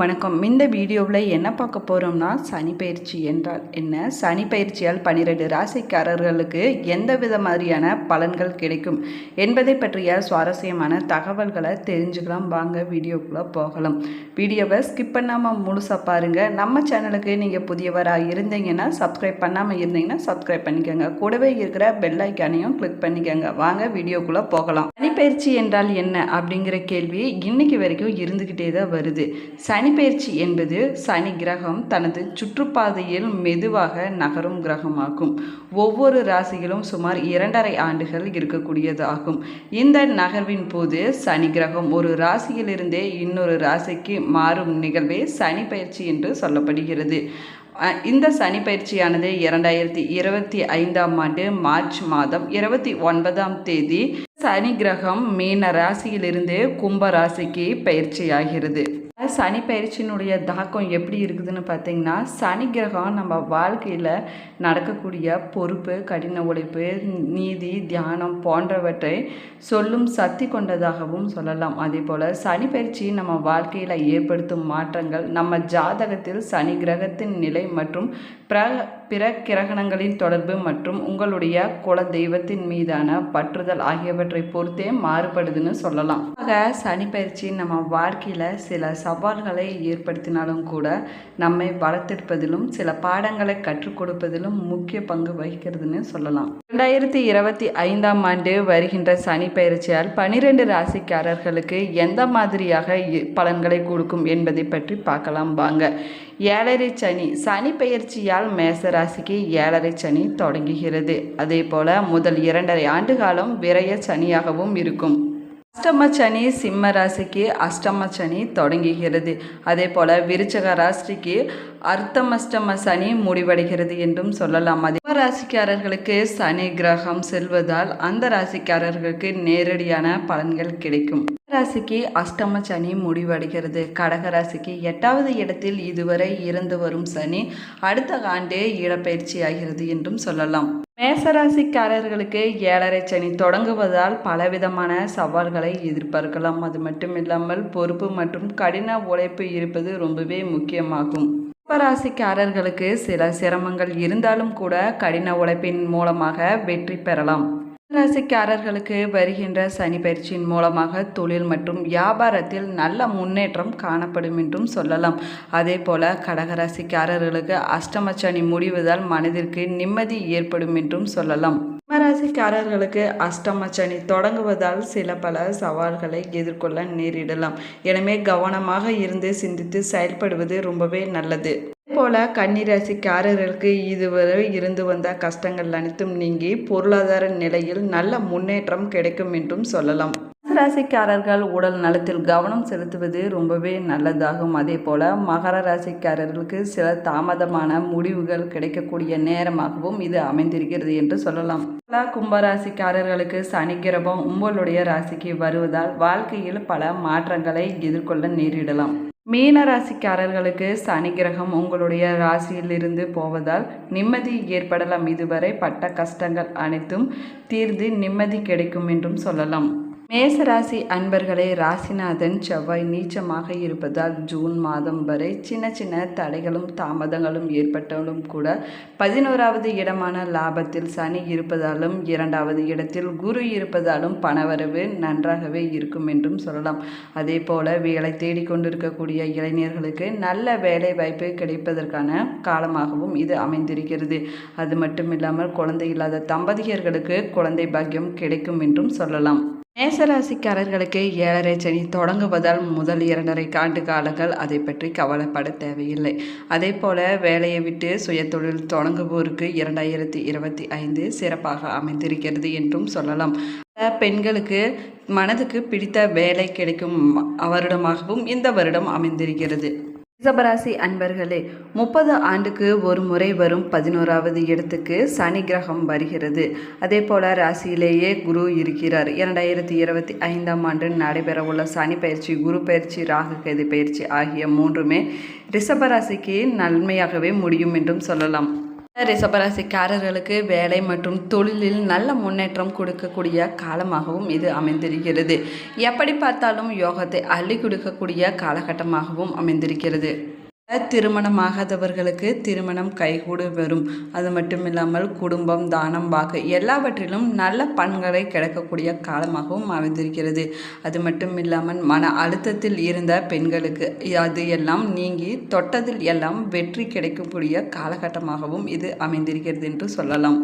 வணக்கம். இந்த வீடியோவில் என்ன பார்க்க போகிறோம்னா சனி பயிற்சி என்றால் என்ன? சனி பயிற்சியால் பன்னிரெண்டு ராசிக்காரர்களுக்கு எந்த வித மாதிரியான பலன்கள் கிடைக்கும் என்பதை பற்றிய சுவாரஸ்யமான தகவல்களை தெரிஞ்சுக்கலாம். வாங்க வீடியோக்குள்ளே போகலாம். வீடியோவை ஸ்கிப் பண்ணாமல் முழுசாக பாருங்கள் நம்ம சேனலுக்கு நீங்கள் புதியவராக இருந்தீங்கன்னா சப்ஸ்கிரைப் பண்ணாமல் இருந்தீங்கன்னா சப்ஸ்கிரைப் பண்ணிக்கோங்க. கூடவே இருக்கிற பெல் ஐக்கானையும் கிளிக் பண்ணிக்கோங்க. வாங்க வீடியோக்குள்ளே போகலாம். சனி பயிற்சி என்றால் என்ன அப்படிங்கிற கேள்வி இன்னைக்கு வரைக்கும் இருந்துக்கிட்டே தான் வருது. சனி சனிப்பெயர்ச்சி என்பது சனி கிரகம் தனது சுற்றுப்பாதையில் மெதுவாக நகரும் கிரகமாகும். ஒவ்வொரு ராசியிலும் சுமார் இரண்டரை ஆண்டுகள் இருக்கக்கூடியது ஆகும் இந்த நகர்வின் போது சனி கிரகம் ஒரு ராசியிலிருந்தே இன்னொரு ராசிக்கு மாறும் நிகழ்வே சனி பயிற்சி என்று சொல்லப்படுகிறது. இந்த சனி பயிற்சியானது இரண்டாயிரத்தி இருபத்தி ஐந்தாம் ஆண்டு மார்ச் மாதம் இருபத்தி ஒன்பதாம் தேதி சனி கிரகம் மீன ராசியிலிருந்து கும்ப ராசிக்கு பயிற்சியாகிறது சனி பயிற்சியினுடைய தாக்கம் எப்படி இருக்குதுன்னு பார்த்தீங்கன்னா சனி கிரகம் நம்ம வாழ்க்கையில் நடக்கக்கூடிய பொறுப்பு கடின உழைப்பு நீதி தியானம் போன்றவற்றை சொல்லும் சக்தி கொண்டதாகவும் சொல்லலாம். அதே போல் சனி பயிற்சி நம்ம வாழ்க்கையில் ஏற்படுத்தும் மாற்றங்கள் நம்ம ஜாதகத்தில் சனி கிரகத்தின் நிலை மற்றும் பிர பிற கிரகணங்களின் தொடர்பு மற்றும் உங்களுடைய குல தெய்வத்தின் மீதான பற்றுதல் ஆகியவற்றை பொறுத்தே மாறுபடுதுன்னு சொல்லலாம். ஆக சனி பயிற்சி நம்ம வாழ்க்கையில் சில சவால்களை ஏற்படுத்தினாலும் கூட நம்மை வளர்த்தெடுப்பதிலும் சில பாடங்களை கற்றுக் கொடுப்பதிலும் முக்கிய பங்கு வகிக்கிறதுன்னு சொல்லலாம். ரெண்டாயிரத்தி இருபத்தி ஐந்தாம் ஆண்டு வருகின்ற சனி பயிற்சியால் பனிரெண்டு ராசிக்காரர்களுக்கு எந்த மாதிரியாக இ- பலன்களை கொடுக்கும் என்பதை பற்றி பார்க்கலாம் வாங்க. ஏழரை சனி. சனி பெயர்ச்சியால் மேச ராசிக்கு ஏழரை சனி தொடங்குகிறது. அதே போல முதல் இரண்டரை ஆண்டு காலம் விரய சனியாகவும் இருக்கும். அஷ்டம சனி சிம்ம ராசிக்கு அஷ்டம சனி தொடங்குகிறது. அதே போல விருச்சக ராசிக்கு அர்த்தமஷ்டம சனி முடிவடைகிறது என்றும் சொல்லலாம். அதே ராசிக்காரர்களுக்கு சனி கிரகம் செல்வதால் அந்த ராசிக்காரர்களுக்கு நேரடியான பலன்கள் கிடைக்கும். ராசிக்கு அஷ்டம சனி முடிவடைகிறது. கடக ராசிக்கு எட்டாவது இடத்தில் இதுவரை இருந்து வரும் சனி அடுத்த ஆண்டே இடப்பெயர்ச்சி ஆகிறது என்றும் சொல்லலாம். மேசராசிக்காரர்களுக்கு ஏழரை சனி தொடங்குவதால் பலவிதமான சவால்களை எதிர்பார்க்கலாம். அது மட்டும் இல்லாமல் பொறுப்பு மற்றும் கடின உழைப்பு இருப்பது ரொம்பவே முக்கியமாகும். ராசிக்காரர்களுக்கு சில சிரமங்கள் இருந்தாலும் கூட கடின உழைப்பின் மூலமாக வெற்றி பெறலாம். ராசிக்காரர்களுக்கு வருகின்ற சனி பயிற்சியின் மூலமாக தொழில் மற்றும் வியாபாரத்தில் நல்ல முன்னேற்றம் காணப்படும் என்றும் சொல்லலாம். அதே போல கடகராசிக்காரர்களுக்கு அஷ்டம சனி முடிவதால் மனதிற்கு நிம்மதி ஏற்படும் என்றும் சொல்லலாம். கும்பராசிக்காரர்களுக்கு அஷ்டம சனி தொடங்குவதால் சில பல சவால்களை எதிர்கொள்ள நேரிடலாம். எனவே கவனமாக இருந்து சிந்தித்து செயல்படுவது ரொம்பவே நல்லது. போல கன்னிராசிக்காரர்களுக்கு இதுவரை இருந்து வந்த கஷ்டங்கள் அனைத்தும் நீங்கி பொருளாதார நிலையில் நல்ல முன்னேற்றம் கிடைக்கும் என்றும் சொல்லலாம். ராசிக்காரர்கள் உடல் நலத்தில் கவனம் செலுத்துவது ரொம்பவே நல்லதாகும். அதே போல மகர ராசிக்காரர்களுக்கு சில தாமதமான முடிவுகள் கிடைக்கக்கூடிய நேரமாகவும் இது அமைந்திருக்கிறது என்று சொல்லலாம். எல்லா கும்பராசிக்காரர்களுக்கு சனி கிரகம் உங்களுடைய ராசிக்கு வருவதால் வாழ்க்கையில் பல மாற்றங்களை எதிர்கொள்ள நேரிடலாம். மீன ராசிக்காரர்களுக்கு சனி கிரகம் உங்களுடைய ராசியிலிருந்து போவதால் நிம்மதி ஏற்படலாம். இதுவரை பட்ட கஷ்டங்கள் அனைத்தும் தீர்ந்து நிம்மதி கிடைக்கும் என்றும் சொல்லலாம். மேசராசி அன்பர்களே ராசிநாதன் செவ்வாய் நீச்சமாக இருப்பதால் ஜூன் மாதம் வரை சின்ன சின்ன தடைகளும் தாமதங்களும் ஏற்பட்டாலும் கூட பதினோராவது இடமான லாபத்தில் சனி இருப்பதாலும் இரண்டாவது இடத்தில் குரு இருப்பதாலும் பணவரவு நன்றாகவே இருக்கும் என்றும் சொல்லலாம். அதே போல வேலை தேடிக்கொண்டிருக்கக்கூடிய இளைஞர்களுக்கு நல்ல வேலை வாய்ப்பு கிடைப்பதற்கான காலமாகவும் இது அமைந்திருக்கிறது. அது மட்டும் இல்லாமல் குழந்தை இல்லாத தம்பதியர்களுக்கு குழந்தை பாக்கியம் கிடைக்கும் என்றும் சொல்லலாம். மேசராசிக்காரர்களுக்கு ஏழரை சனி தொடங்குவதால் முதல் இரண்டரை ஆண்டு காலங்கள் அதை பற்றி கவலைப்பட தேவையில்லை. அதே போல வேலையை விட்டு சுயதொழில் தொடங்குவோருக்கு இரண்டாயிரத்தி இருபத்தி ஐந்து சிறப்பாக அமைந்திருக்கிறது என்றும் சொல்லலாம். பெண்களுக்கு மனதுக்கு பிடித்த வேலை கிடைக்கும் வருடமாகவும் இந்த வருடம் அமைந்திருக்கிறது. ரிஷபராசி அன்பர்களே முப்பது ஆண்டுக்கு ஒரு முறை வரும் பதினோராவது இடத்துக்கு சனி கிரகம் வருகிறது. அதே போல் ராசியிலேயே குரு இருக்கிறார். இரண்டாயிரத்தி இருபத்தி ஐந்தாம் ஆண்டு நடைபெறவுள்ள சனி பயிற்சி குரு பயிற்சி ராகு கேது பயிற்சி ஆகிய மூன்றுமே ரிஷபராசிக்கு நன்மையாகவே முடியும் என்றும் சொல்லலாம். ரிசபராசிக்காரர்களுக்கு வேலை மற்றும் தொழிலில் நல்ல முன்னேற்றம் கொடுக்கக்கூடிய காலமாகவும் இது அமைந்திருக்கிறது. எப்படி பார்த்தாலும் யோகத்தை அள்ளி கொடுக்கக்கூடிய காலகட்டமாகவும் அமைந்திருக்கிறது. திருமணமாகாதவர்களுக்கு திருமணம் கைகூடு வரும். அது மட்டும் இல்லாமல் குடும்பம் தானம் வாக்கு எல்லாவற்றிலும் நல்ல பண்களை கிடைக்கக்கூடிய காலமாகவும் அமைந்திருக்கிறது. அது மட்டும் இல்லாமல் மன அழுத்தத்தில் இருந்த பெண்களுக்கு அது எல்லாம் நீங்கி தொட்டதில் எல்லாம் வெற்றி கிடைக்கக்கூடிய காலகட்டமாகவும் இது அமைந்திருக்கிறது என்று சொல்லலாம்.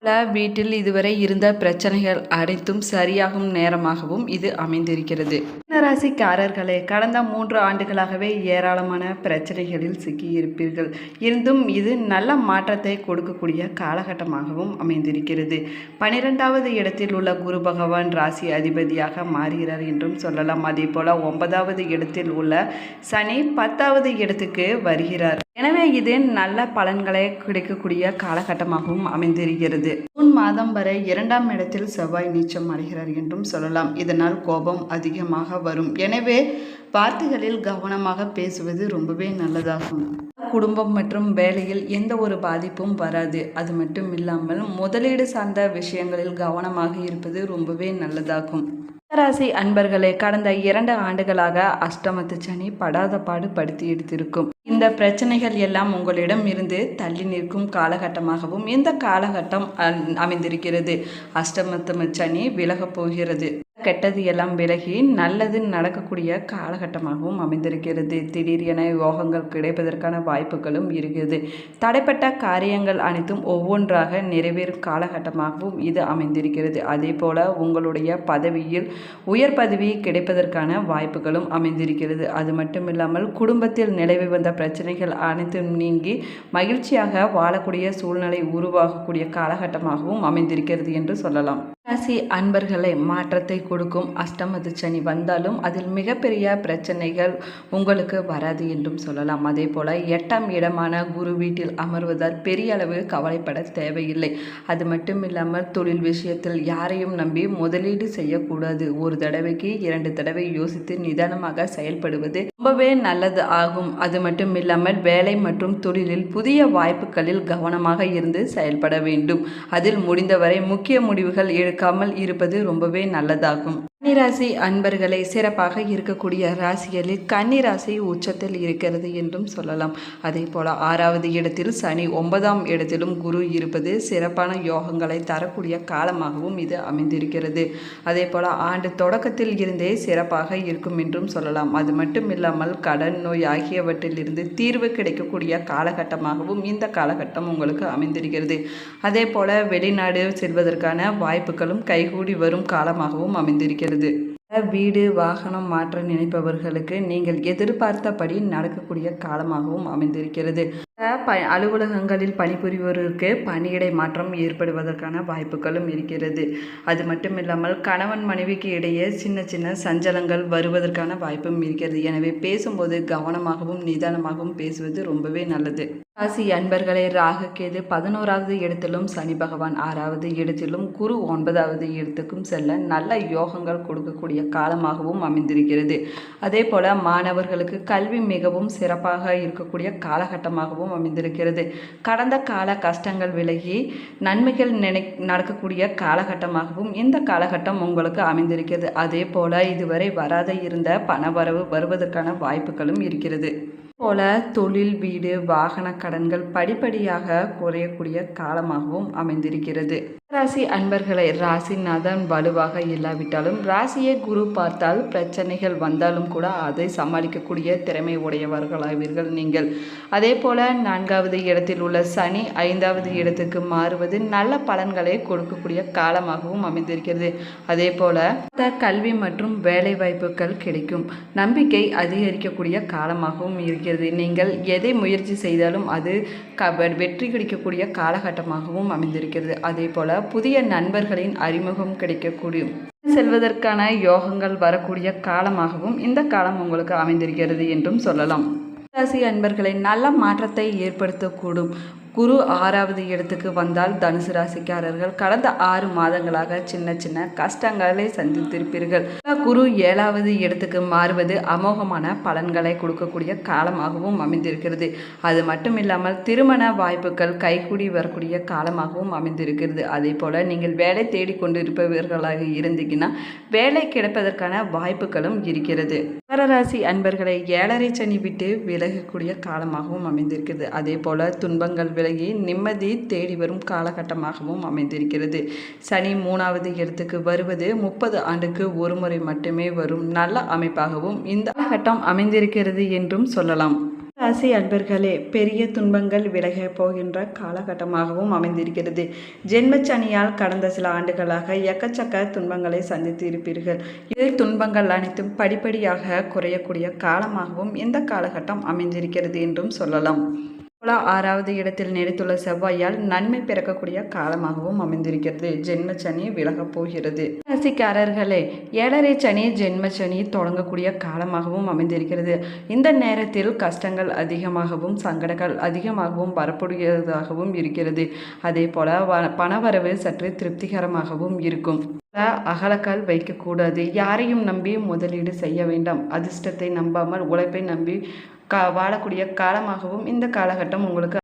பல வீட்டில் இதுவரை இருந்த பிரச்சனைகள் அனைத்தும் சரியாகும் நேரமாகவும் இது அமைந்திருக்கிறது. ராசிக்காரர்களே கடந்த மூன்று ஆண்டுகளாகவே ஏராளமான பிரச்சனைகளில் சிக்கியிருப்பீர்கள். இருந்தும் இது நல்ல மாற்றத்தை கொடுக்கக்கூடிய காலகட்டமாகவும் அமைந்திருக்கிறது. பனிரெண்டாவது இடத்தில் உள்ள குரு பகவான் ராசி அதிபதியாக மாறுகிறார் என்றும் சொல்லலாம். அதே போல ஒன்பதாவது இடத்தில் உள்ள சனி பத்தாவது இடத்துக்கு வருகிறார். எனவே இது நல்ல பலன்களை கிடைக்கக்கூடிய காலகட்டமாகவும் அமைந்திருக்கிறது. ஜூன் மாதம் வரை இரண்டாம் இடத்தில் செவ்வாய் நீச்சம் அடைகிறார் என்றும் சொல்லலாம். இதனால் கோபம் அதிகமாக வரும். எனவே வார்த்தைகளில் கவனமாக பேசுவது ரொம்பவே நல்லதாகும். குடும்பம் மற்றும் வேலையில் எந்த ஒரு பாதிப்பும் வராது. அது மட்டும் இல்லாமல் முதலீடு சார்ந்த விஷயங்களில் கவனமாக இருப்பது ரொம்பவே நல்லதாகும். ராசி அன்பர்களே கடந்த இரண்டு ஆண்டுகளாக அஷ்டமத்து சனி படாத பாடு படுத்தி எடுத்திருக்கும். இந்த பிரச்சனைகள் எல்லாம் உங்களிடம் இருந்து தள்ளி நிற்கும் காலகட்டமாகவும் இந்த காலகட்டம் அமைந்திருக்கிறது. அஷ்டமத்து சனி விலகப் போகிறது. கெட்டது எல்லாம் விலகி நல்லது நடக்கக்கூடிய காலகட்டமாகவும் அமைந்திருக்கிறது. திடீர் என யோகங்கள் கிடைப்பதற்கான வாய்ப்புகளும் இருக்கிறது. தடைப்பட்ட காரியங்கள் அனைத்தும் ஒவ்வொன்றாக நிறைவேறும் காலகட்டமாகவும் இது அமைந்திருக்கிறது. அதே போல உங்களுடைய பதவியில் உயர் பதவி கிடைப்பதற்கான வாய்ப்புகளும் அமைந்திருக்கிறது. அது மட்டும் இல்லாமல் குடும்பத்தில் நிலவி வந்த பிரச்சனைகள் அனைத்தும் நீங்கி மகிழ்ச்சியாக வாழக்கூடிய சூழ்நிலை உருவாகக்கூடிய காலகட்டமாகவும் அமைந்திருக்கிறது என்று சொல்லலாம். ராசி அன்பர்களை மாற்றத்தை கொடுக்கும் அஷ்டமது சனி வந்தாலும் அதில் மிகப்பெரிய பிரச்சனைகள் உங்களுக்கு வராது என்றும் சொல்லலாம். அதே போல் எட்டாம் இடமான குரு வீட்டில் அமர்வதால் பெரிய அளவு கவலைப்பட தேவையில்லை. அது மட்டும் இல்லாமல் தொழில் விஷயத்தில் யாரையும் நம்பி முதலீடு செய்யக்கூடாது. ஒரு தடவைக்கு இரண்டு தடவை யோசித்து நிதானமாக செயல்படுவது ரொம்பவே நல்லது ஆகும். அது மட்டும் இல்லாமல் வேலை மற்றும் தொழிலில் புதிய வாய்ப்புகளில் கவனமாக இருந்து செயல்பட வேண்டும். அதில் முடிந்தவரை முக்கிய முடிவுகள் எடுக்காமல் இருப்பது ரொம்பவே நல்லதாகும். கன்னிராசி அன்பர்களை சிறப்பாக இருக்கக்கூடிய ராசிகளில் கன்னிராசி உச்சத்தில் இருக்கிறது என்றும் சொல்லலாம். அதே போல ஆறாவது இடத்தில் சனி ஒன்பதாம் இடத்திலும் குரு இருப்பது சிறப்பான யோகங்களை தரக்கூடிய காலமாகவும் இது அமைந்திருக்கிறது. அதே போல ஆண்டு தொடக்கத்தில் இருந்தே சிறப்பாக இருக்கும் என்றும் சொல்லலாம். அது மட்டும் இல்லாமல் கடன் நோய் ஆகியவற்றிலிருந்து தீர்வு கிடைக்கக்கூடிய காலகட்டமாகவும் இந்த காலகட்டம் உங்களுக்கு அமைந்திருக்கிறது. அதே போல வெளிநாடு செல்வதற்கான வாய்ப்புகளும் கைகூடி வரும் காலமாகவும் அமைந்திருக்கிறது. வீடு வாகனம் மாற்ற நினைப்பவர்களுக்கு நீங்கள் எதிர்பார்த்தபடி நடக்கக்கூடிய காலமாகவும் அமைந்திருக்கிறது. ப அலுவலகங்களில் பணிபுரிவோருக்கு பணியிடை மாற்றம் ஏற்படுவதற்கான வாய்ப்புகளும் இருக்கிறது. அது மட்டும் இல்லாமல் கணவன் மனைவிக்கு இடையே சின்ன சின்ன சஞ்சலங்கள் வருவதற்கான வாய்ப்பும் இருக்கிறது. எனவே பேசும்போது கவனமாகவும் நிதானமாகவும் பேசுவது ரொம்பவே நல்லது. ராசி அன்பர்களே ராகு கேது பதினோராவது இடத்திலும் சனி பகவான் ஆறாவது இடத்திலும் குரு ஒன்பதாவது இடத்துக்கும் செல்ல நல்ல யோகங்கள் கொடுக்கக்கூடிய காலமாகவும் அமைந்திருக்கிறது. அதே போல மாணவர்களுக்கு கல்வி மிகவும் சிறப்பாக இருக்கக்கூடிய காலகட்டமாகவும் அமைந்திருக்கிறது. கடந்த கால கஷ்டங்கள் விலகி நன்மைகள் நினை நடக்கக்கூடிய காலகட்டமாகவும் இந்த காலகட்டம் உங்களுக்கு அமைந்திருக்கிறது. அதே போல இதுவரை வராத இருந்த பணவரவு வருவதற்கான வாய்ப்புகளும் இருக்கிறது. போல தொழில் வீடு வாகன கடன்கள் படிப்படியாக குறையக்கூடிய காலமாகவும் அமைந்திருக்கிறது. ராசி அன்பர்களை ராசிநாதன் வலுவாக இல்லாவிட்டாலும் ராசியை குரு பார்த்தால் பிரச்சனைகள் வந்தாலும் கூட அதை சமாளிக்கக்கூடிய திறமை உடையவர்களாவீர்கள் நீங்கள். அதே போல நான்காவது இடத்தில் உள்ள சனி ஐந்தாவது இடத்துக்கு மாறுவது நல்ல பலன்களை கொடுக்கக்கூடிய காலமாகவும் அமைந்திருக்கிறது. அதே போல கல்வி மற்றும் வேலை வாய்ப்புகள் கிடைக்கும். நம்பிக்கை அதிகரிக்கக்கூடிய காலமாகவும் இருக்கிறது. நீங்கள் எதை முயற்சி செய்தாலும் அது க வெற்றி கிடைக்கக்கூடிய காலகட்டமாகவும் அமைந்திருக்கிறது. அதே போல புதிய நண்பர்களின் அறிமுகம் கிடைக்கக்கூடும் செல்வதற்கான யோகங்கள் வரக்கூடிய காலமாகவும் இந்த காலம் உங்களுக்கு அமைந்திருக்கிறது என்றும் சொல்லலாம். ராசி அன்பர்களை நல்ல மாற்றத்தை ஏற்படுத்தக்கூடும். குரு ஆறாவது இடத்துக்கு வந்தால் தனுசு ராசிக்காரர்கள் கடந்த ஆறு மாதங்களாக சின்ன சின்ன கஷ்டங்களை சந்தித்திருப்பீர்கள். குரு ஏழாவது இடத்துக்கு மாறுவது அமோகமான பலன்களை கொடுக்கக்கூடிய காலமாகவும் அமைந்திருக்கிறது. அது மட்டும் இல்லாமல் திருமண வாய்ப்புகள் கைகூடி வரக்கூடிய காலமாகவும் அமைந்திருக்கிறது. அதே போல் நீங்கள் வேலை தேடிக்கொண்டு இருப்பவர்களாக இருந்தீங்கன்னா வேலை கிடைப்பதற்கான வாய்ப்புகளும் இருக்கிறது. மகரராசி அன்பர்களை ஏழரை சனி விட்டு விலகக்கூடிய காலமாகவும் அமைந்திருக்கிறது. அதே போல் துன்பங்கள் விலகி நிம்மதி தேடி வரும் காலகட்டமாகவும் அமைந்திருக்கிறது. சனி மூணாவது இடத்துக்கு வருவது முப்பது ஆண்டுக்கு ஒரு முறை மட்டுமே வரும். நல்ல அமைப்பாகவும் இந்த காலகட்டம் அமைந்திருக்கிறது என்றும் சொல்லலாம். ராசி அன்பர்களே பெரிய துன்பங்கள் விலக போகின்ற காலகட்டமாகவும் அமைந்திருக்கிறது. ஜென்மச்சனியால் கடந்த சில ஆண்டுகளாக எக்கச்சக்க துன்பங்களை சந்தித்து இருப்பீர்கள் இதில் துன்பங்கள் அனைத்தும் படிப்படியாக குறையக்கூடிய காலமாகவும் இந்த காலகட்டம் அமைந்திருக்கிறது என்றும் சொல்லலாம். துலா ஆறாவது இடத்தில் நீடித்துள்ள செவ்வாயால் நன்மை பிறக்கக்கூடிய காலமாகவும் அமைந்திருக்கிறது. ஜென்ம சனி விலகப் போகிறது. ராசிக்காரர்களே ஏழரை சனி ஜென்ம சனி தொடங்கக்கூடிய காலமாகவும் அமைந்திருக்கிறது. இந்த நேரத்தில் கஷ்டங்கள் அதிகமாகவும் சங்கடங்கள் அதிகமாகவும் வரக்கூடியதாகவும் இருக்கிறது. அதே போல வ பணவரவு சற்று திருப்திகரமாகவும் இருக்கும். அகலக்கால் வைக்கக்கூடாது. யாரையும் நம்பி முதலீடு செய்ய வேண்டாம். அதிர்ஷ்டத்தை நம்பாமல் உழைப்பை நம்பி கா வாழக்கூடிய காலமாகவும் இந்த காலகட்டம் உங்களுக்கு